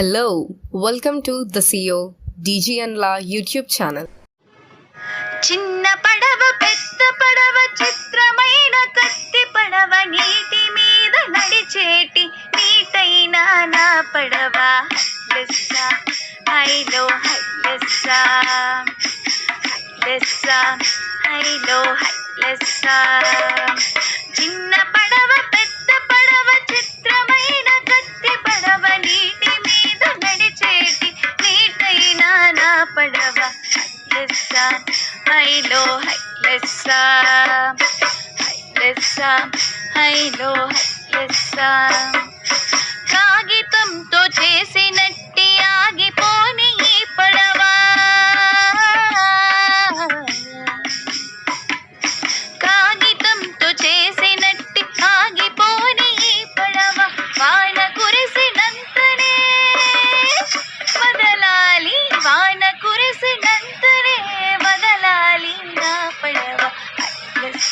Hello welcome to the CEO DGN law YouTube channel చిన్న పడవ పెద్ద పడవ చిత్రమైన కత్తి పడవ నీటి మీద నడిచేటి నీటైన నా పడవ. లెస్సా హైలో హై లెస్సా లెస్స హైలో హై చిన్న Java, Lissa, high low, high Lissa, high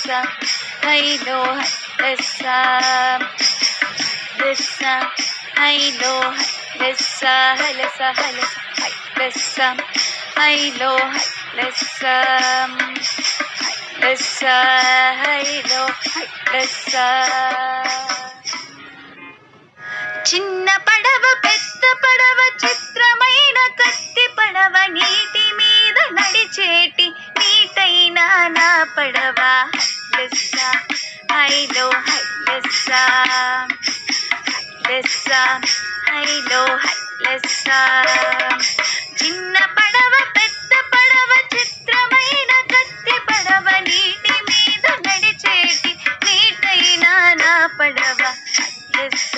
లెస్స హైలో లెస్స హైలో లెస్స హలస హలస హై హైలో లెస్స లెస్స హైలో లెస్స చిన్న పడవ పెద్ద పడవ చిత్రమైన కత్తి పడవ నీటి మీద నడిచేటి నీటైన నా పడవ. లెస్స హైలో హై లెస్స లెస్స హైలో చిన్న పడవ పెద్ద పడవ చిత్రమైన కత్తి పడవ నీటి మీద నడిచేటి నీటైన నా పడవ. లెస్స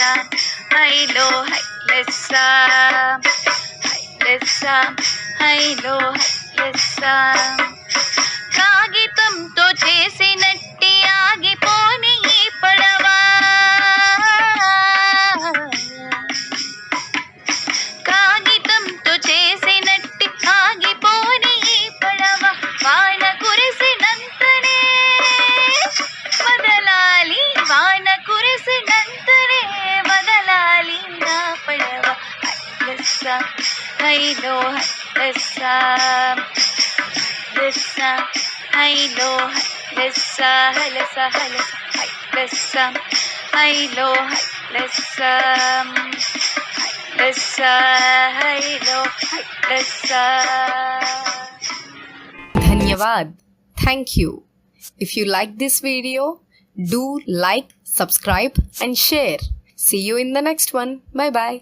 హైలో హై లెస్స హై లెస్స హైలో హై I know this sum, this sum. I know this sum, this sum, this sum. I know this this. I know this धन्यवाद. Thank you. If you like this video, do like, subscribe, and share. See you in the next one. Bye bye.